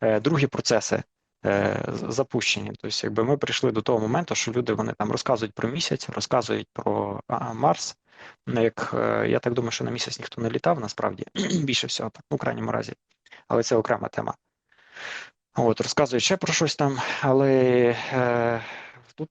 е, другі процеси е, запущені. Тобто, якби ми прийшли до того моменту, що люди вони там розказують про місяць, розказують про Марс. Ну, як е, я так думаю, що на місяць ніхто не літав, насправді більше всього, так, ну, крайньому разі, але це окрема тема. От, розказують ще про щось там, але е, тут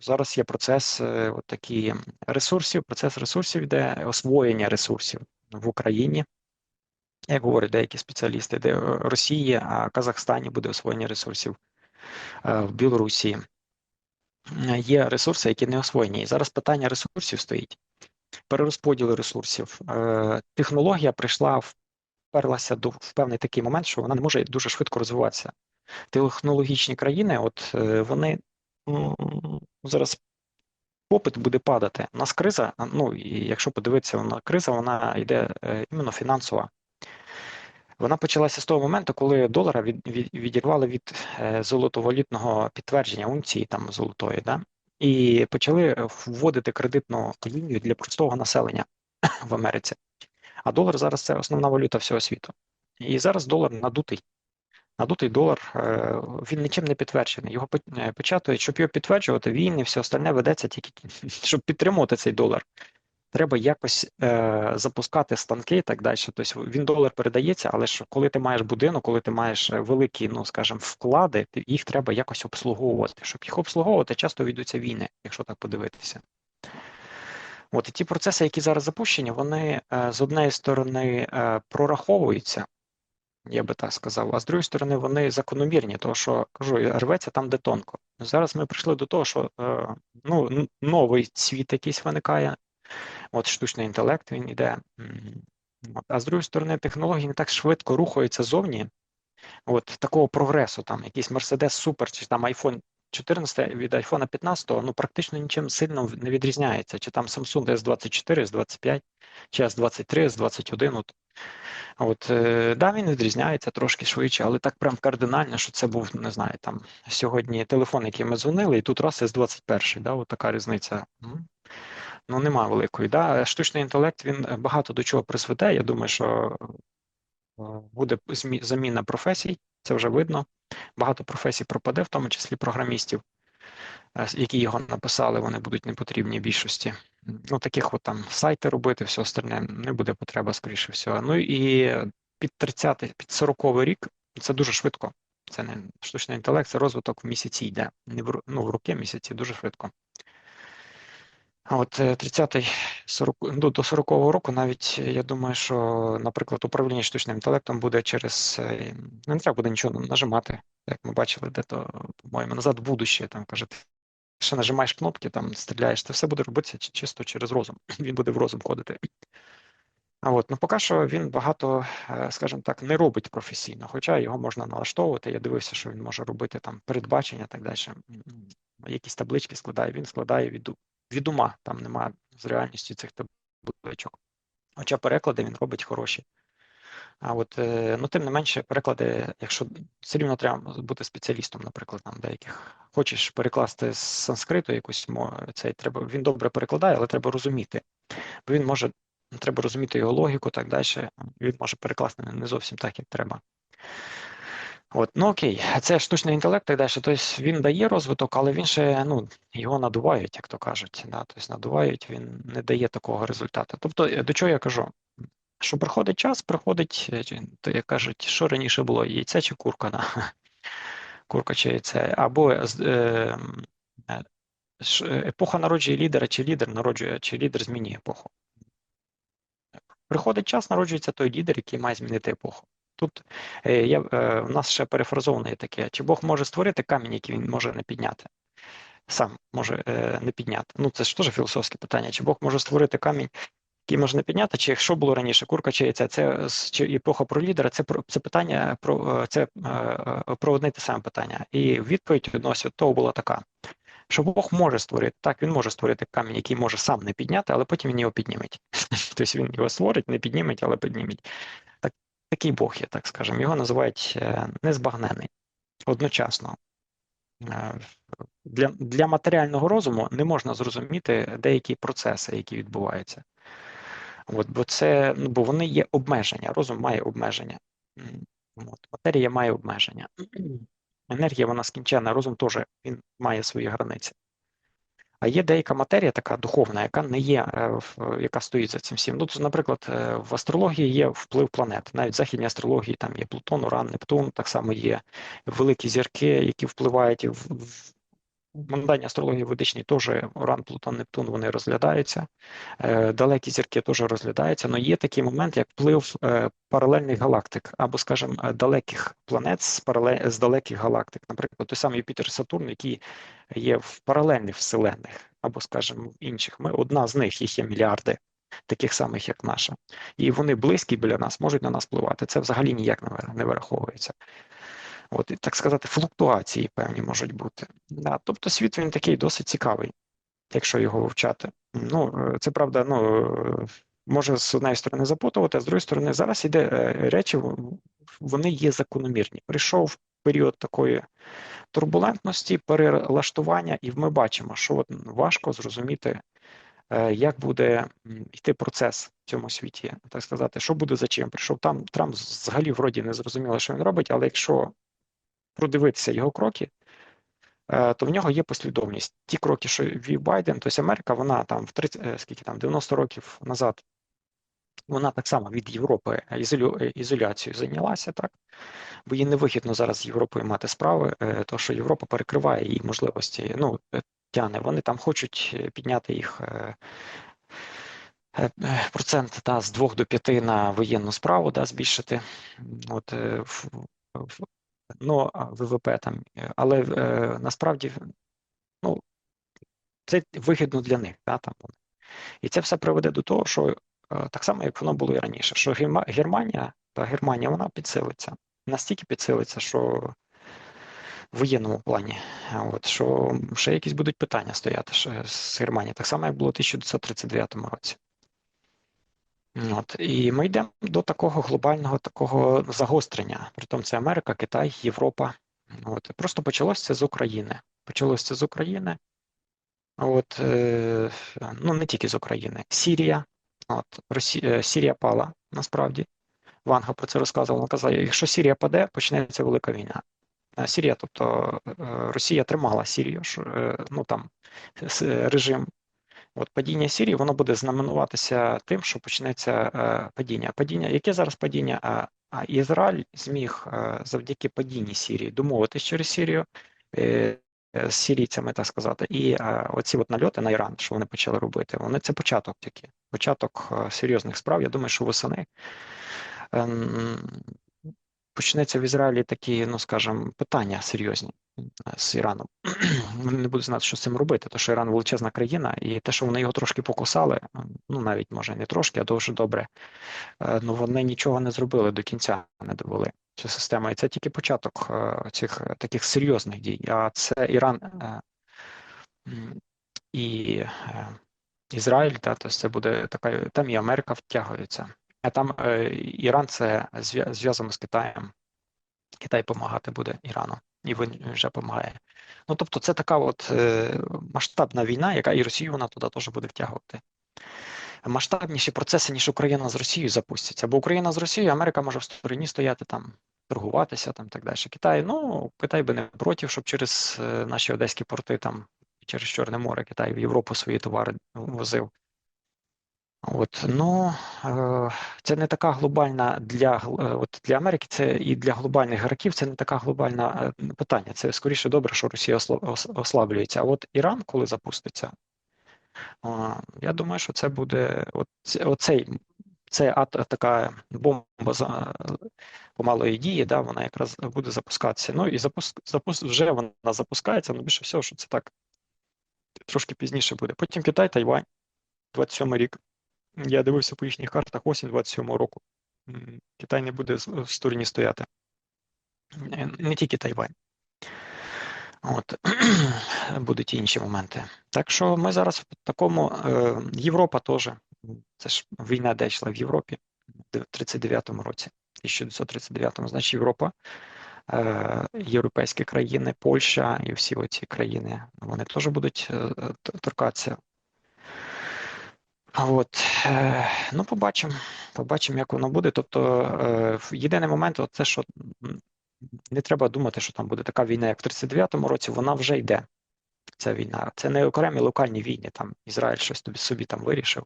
зараз є процес е, от такі ресурсів, процес ресурсів йде, освоєння ресурсів в Україні. Як говорять деякі спеціалісти, де Росії, а Казахстані буде освоєння ресурсів е, в Білорусі. Є ресурси, які не освоєні. І зараз питання ресурсів стоїть. Перерозподілу ресурсів. Е, Технологія прийшла, вперлася до в певний такий момент, що вона не може дуже швидко розвиватися. Технологічні країни, от е, вони м, зараз попит буде падати. У нас криза, ну і якщо подивитися на криза, вона йде іменно фінансова. Вона почалася з того моменту, коли долара від, від, відірвали від е, золотовалютного підтвердження унції там золотої, да? і почали вводити кредитну лінію для простого населення в Америці. А долар зараз це основна валюта всього світу. І зараз долар надутий. Надутий долар, е, він нічим не підтверджений. Його е, щоб його підтверджувати, війни, все остальне ведеться тільки, щоб підтримувати цей долар. Треба якось е, запускати станки і так далі. Тобто він долар передається, але ж коли ти маєш будинок, коли ти маєш е, великі, ну скажімо, вклади, їх треба якось обслуговувати. Щоб їх обслуговувати, часто ведуться війни, якщо так подивитися. От і ті процеси, які зараз запущені, вони е, з однієї сторони е, прораховуються, я би так сказав, а з другої сторони, вони закономірні, тому що кажу, рветься там, де тонко. Зараз ми прийшли до того, що е, ну, новий світ якийсь виникає. От штучний інтелект він іде. А з другої сторони, технології не так швидко рухаються зовні. От такого прогресу, там якийсь Mercedes Super, чи там iPhone 14 від iPhone 15, ну практично нічим сильно не відрізняється. Чи там Samsung S24, S25, чи S23, S21. От. От, е, да, він відрізняється трошки швидше, але так прям кардинально, що це був, не знаю, там сьогодні телефон, який ми дзвонили, і тут раз S21, да, от така різниця. Ну, нема великої. Да? Штучний інтелект він багато до чого призведе. Я думаю, що е, буде заміна професій, це вже видно. Багато професій пропаде, в тому числі програмістів, е, які його написали, вони будуть непотрібні більшості. Ну, таких от там сайти робити, все остальне не буде потреба, скоріше всього. Ну і під 30-й, під 40-й рік це дуже швидко. Це не штучний інтелект, це розвиток в місяці йде. Не в, ну, в роки місяці дуже швидко. От е, 30-й 40, ну, до 40-го року навіть е, я думаю, що, наприклад, управління штучним інтелектом буде через е, ну, не треба буде нічого нажимати, як ми бачили, де то, по-моєму, назад в будуще, там каже, ще нажимаєш кнопки, там стріляєш, це все буде робитися чисто через розум. Він буде в розум ходити. А от, ну поки що він багато, е, скажімо так, не робить професійно, хоча його можна налаштовувати. Я дивився, що він може робити там передбачення, так далі. Якісь таблички складає, він складає від, від ума, там немає з реальністю цих табличок. Хоча переклади він робить хороші. А от, е, ну, тим не менше, переклади, якщо все рівно треба бути спеціалістом, наприклад, там деяких. Хочеш перекласти з санскриту якусь цей треба, він добре перекладає, але треба розуміти. Бо він може, треба розуміти його логіку, так далі. Він може перекласти не зовсім так, як треба. От, ну окей, це штучний інтелект, так далі. Тобто він дає розвиток, але він ще ну, його надувають, як то кажуть. Да? Тобто надувають, він не дає такого результату. Тобто, е, до чого я кажу? Що приходить час, приходить, е, то як кажуть, що раніше було, яйце чи курка? Да? Курка чи яйце, або е, е, епоха народжує лідера, чи лідер народжує, чи лідер змінює епоху. Приходить час, народжується той лідер, який має змінити епоху. Тут е, я, е, нас ще перефразоване таке: чи Бог може створити камінь, який він може не підняти? Сам може е, не підняти. Ну це ж теж філософське питання. Чи Бог може створити камінь, який може не підняти, чи що було раніше, курка чи яйце? Це чи епоха про лідера, це про це питання про це про одне те саме питання. І відповідь відносно того була така. Що Бог може створити, так, він може створити камінь, який може сам не підняти, але потім він його підніметь. Тобто він його створить, не підніметь, але підніметь. Так, такий Бог є, так скажемо. Його називають е, незбагнений одночасно. Е, Для, для матеріального розуму не можна зрозуміти деякі процеси, які відбуваються. От, бо це, ну, бо вони є обмеження, розум має обмеження. От. Матерія має обмеження. Енергія вона скінчена, розум теж він має свої границі. А є деяка матерія, така духовна, яка не є, е, яка стоїть за цим всім. Ну, то, наприклад, е, в астрології є вплив планет. Навіть в західній астрології там є Плутон, Уран, Нептун, так само є великі зірки, які впливають в, в астрології ведичній теж Уран, Плутон, Нептун вони розглядаються. Е, Далекі зірки теж розглядаються, але є такий момент, як вплив е, паралельних галактик, або, скажімо, е, далеких планет з паралель з далеких галактик. Наприклад, той самий Юпітер і Сатурн, які є в паралельних вселенних, або, скажімо, інших. Ми одна з них, їх є мільярди, таких самих, як наша. І вони близькі біля нас, можуть на нас впливати. Це взагалі ніяк не вираховується. От, і, так сказати, флуктуації певні можуть бути. Да, тобто світ він такий досить цікавий, якщо його вивчати. Ну, е, це правда, ну, е, може з однієї сторони запутувати, а з другої сторони, зараз іде е, речі, вони є закономірні. Прийшов період такої турбулентності, перелаштування, і ми бачимо, що от важко зрозуміти, як буде йти процес в цьому світі, так сказати, що буде за чим. Прийшов там Трамп взагалі вроді не зрозуміло, що він робить, але якщо продивитися його кроки, е, то в нього є послідовність. Ті кроки, що вів Байден, тобто Америка, вона там в 30, е, скільки там 90 років назад. Вона так само від Європи ізолю, е, ізоляцією зайнялася, так бо їй невигідно зараз з Європою мати справи, то що Європа перекриває її можливості. Ну тяне. Вони там хочуть підняти їх процент та, з 2 до 5 на воєнну справу, да, збільшити. От, ну, ВВП там, е, але е, насправді ну, це вигідно для них. Да, там. І це все приведе до того, що е, так само, як воно було і раніше, що Германія та Германія вона підсилиться. Настільки підсилиться, що в воєнному плані, от, що ще якісь будуть питання стояти ще з Германії, так само, як було в 1939 році. От, і ми йдемо до такого глобального такого загострення. Притом це Америка, Китай, Європа. От, просто почалося це з України. Почалося це з України. От, е, ну не тільки з України, Сірія. От, Росі... е, Сірія пала насправді. Ванга про це розказував. Вона казала, якщо Сірія паде, почнеться велика війна. Е, Сірія, тобто е, Росія тримала Сірію, ну там режим. От падіння Сірії, воно буде знаменуватися тим, що почнеться е, падіння. Падіння, яке зараз падіння? А, а Ізраїль зміг е, завдяки падінні Сірії домовитись через Сірію е, е, з сірійцями, так сказати, і е, оці от нальоти на Іран, що вони почали робити, вони це початок тільки, початок е, серйозних справ. Я думаю, що восени ем, почнеться в Ізраїлі такі, ну скажімо, питання серйозні з Іраном. Вони не будуть знати, що з цим робити, тому що Іран величезна країна, і те, що вони його трошки покусали, ну навіть може не трошки, а дуже добре. е, Ну вони нічого не зробили до кінця, не довели цю систему. І це тільки початок е, цих е, таких серйозних дій. А це Іран і Ізраїль, та, тобто це буде така, там і Америка втягується. Там е, Іран це зв'язано з Китаєм. Китай допомагати буде Ірану, і він вже допомагає. Ну тобто, це така от е, масштабна війна, яка і Росію вона туди теж буде втягувати. Масштабніші процеси, ніж Україна з Росією запустяться. Бо Україна з Росією, Америка може в стороні стояти там, торгуватися там так далі. Китай, ну Китай би не проти, щоб через е, наші одеські порти там через Чорне море Китай в Європу свої товари возив. От, ну, е, це не така глобальна для е, от для Америки, це і для глобальних гравців це не така глобальна е, питання. Це скоріше добре, що Росія ослаблюється. А от Іран, коли запуститься, я думаю, що це буде оцей, це така бомба за помалої дії, да, вона якраз буде запускатися. Ну і запуск, запуск вже вона запускається, ну більше всього, що це так трошки пізніше буде. Потім Китай, Тайвань, 27 рік. Я дивився по їхніх картах осінь 27-го року. Китай не буде в стороні стояти. Е, Не тільки Тайвань. От будуть інші моменти. Так що ми зараз в такому е, Європа теж. Це ж війна, де йшла в Європі в 39-му році, 1939-му, значить Європа, е, європейські країни, Польща і всі оці країни, вони теж будуть е, торкатися От, е, ну, побачимо, побачимо, як воно буде. Тобто, е, єдиний момент, це що не треба думати, що там буде така війна, як в 39-му році, вона вже йде. Ця війна. Це не окремі локальні війни, там Ізраїль щось тобі собі там вирішив.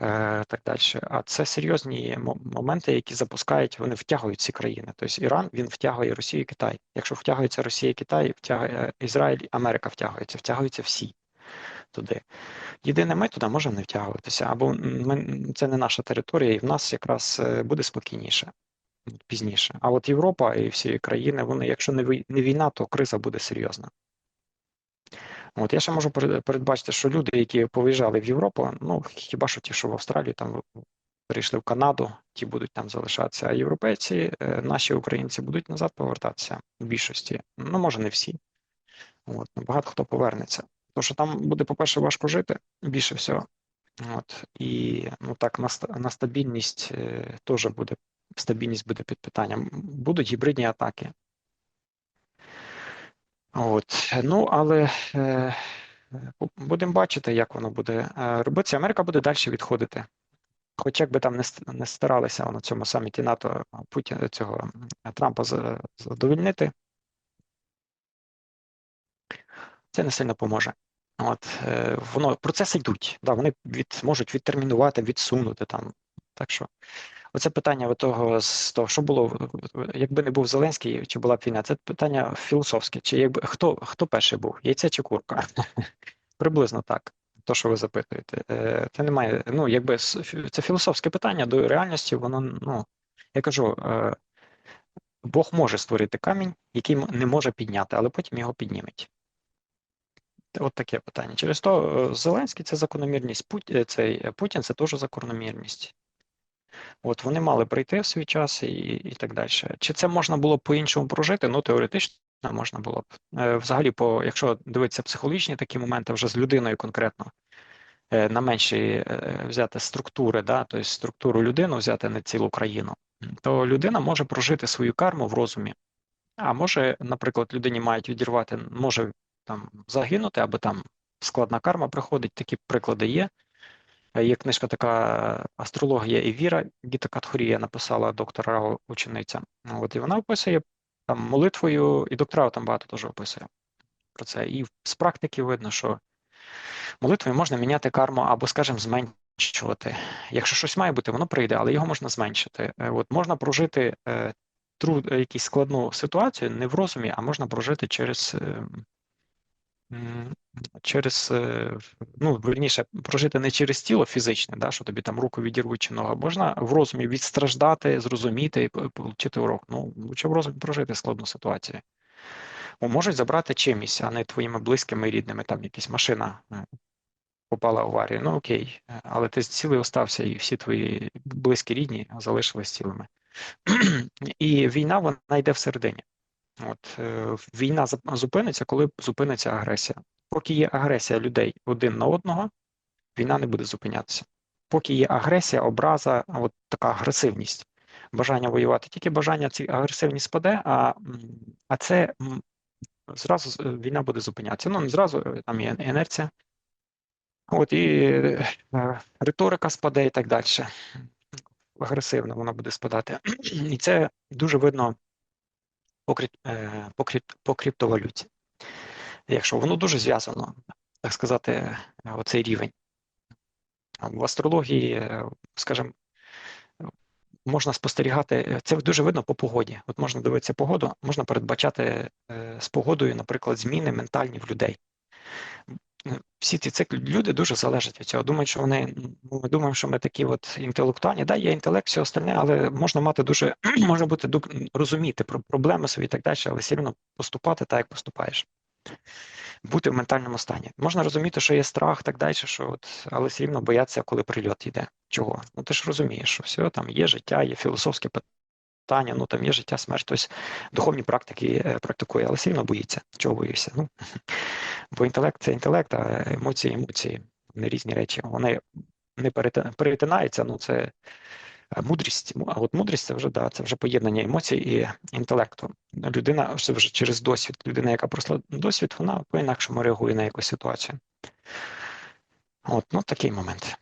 е, Так далі. А це серйозні моменти, які запускають, вони втягують ці країни. Тобто Іран він втягує Росію і Китай. Якщо втягується Росія і Китай, втягує Ізраїль, Америка втягується, втягуються всі туди. Єдине, ми туди можемо не втягуватися, або ми, це не наша територія, і в нас якраз е, буде спокійніше пізніше. А от Європа і всі країни, вони, якщо не війна, то криза буде серйозна. От я ще можу передбачити, що люди, які повиїжджали в Європу, ну хіба що ті, що в Австралію, там перейшли в Канаду, ті будуть там залишатися. А європейці, е, наші українці будуть назад повертатися в більшості. Ну, може, не всі. От, багато хто повернеться. Тому що там буде, по-перше, важко жити більше всього. От, і ну так, на, на стабільність е, теж буде, стабільність буде під питанням. Будуть гібридні атаки. От, ну, але е, будемо бачити, як воно буде е, робитися. Америка буде далі відходити. Хоч як би там не, старалися на цьому саміті НАТО Путіна цього Трампа за- це не сильно поможе. От, е, воно, процеси йдуть, да, вони від, можуть відтермінувати, відсунути там. Так що, оце питання того, з того, що було, якби не був Зеленський, чи була б війна, це питання філософське. Чи якби хто, хто перший був? Яйце чи курка? Приблизно так. То, що ви запитуєте. Е, Це немає, ну, якби це філософське питання до реальності, воно, ну, я кажу, е, Бог може створити камінь, який не може підняти, але потім його підніметь. От таке питання. Через то е, Зеленський це закономірність, Пут- е, цей е, Путін це теж закономірність. От вони мали прийти в свій час і, і так далі. Чи це можна було б по-іншому прожити? Ну, теоретично можна було б. Е, Взагалі, по, якщо дивитися психологічні такі моменти вже з людиною конкретно, е, на менші е, взяти структури, да, тобто структуру людину взяти не цілу країну, то людина може прожити свою карму в розумі. А може, наприклад, людині мають відірвати, може там загинути, або там складна карма приходить, такі приклади є. Е, Є книжка така Астрологія і віра, Гіта Катхурія написала доктора Рао, учениця. От, і вона описує там молитвою, і доктора там багато теж описує про це. І з практики видно, що молитвою можна міняти карму або, скажімо, зменшувати. Якщо щось має бути, воно прийде, але його можна зменшити. Е, От можна прожити е, тру, е, якусь складну ситуацію не в розумі, а можна прожити через. Через, е, ну, верніше, прожити не через тіло фізичне, да, що тобі там руку відірвуть чи ногу, можна в розумі відстраждати, зрозуміти і отримати урок. Ну, лучше в розумі прожити складну ситуацію. Бо можуть забрати чимось, а не твоїми близькими і рідними, там якась машина е, попала в аварію. Ну окей, е, але ти цілий остався, і всі твої близькі рідні залишились цілими. І війна вона йде всередині. От е, війна зупиниться, коли зупиниться агресія. Поки є агресія людей один на одного, війна не буде зупинятися. Поки є агресія, образа, от така агресивність, бажання воювати, тільки бажання ці агресивність спаде, а, а це зразу війна буде зупинятися. Ну, не зразу, е, там є інерція. От і е, риторика спаде і так далі. Агресивно вона буде спадати. І це дуже видно по, е, по, по криптовалюті. Якщо воно дуже зв'язано, так сказати, е, оцей рівень. В астрології, е, скажімо, можна спостерігати, це дуже видно по погоді. От можна дивитися погоду, можна передбачати з погодою, наприклад, зміни ментальні в людей. Всі ці циклі люди дуже залежать від цього. Думають, що вони ну, ми думаємо, що ми такі от інтелектуальні. Да, є інтелект, все остальне, але можна мати дуже можна бути розуміти про проблеми свої і так далі, але все одно поступати так, як поступаєш. Бути в ментальному стані. Можна розуміти, що є страх, так далі, що от, але все рівно бояться, коли прильот йде. Чого? Ну ти ж розумієш, що все там є життя, є філософське питання, ну там є життя, смерть, хтось духовні практики е, практикує, але рівно боїться. Чого боїшся? Ну, бо інтелект це інтелект, а емоції емоції. Вони різні речі. Вони не перетинаються, ну це е, мудрість. А от мудрість це вже да, це вже поєднання емоцій і інтелекту. Людина це вже через досвід. Людина, яка пройшла досвід, вона по-інакшому реагує на якусь ситуацію. От, ну такий момент.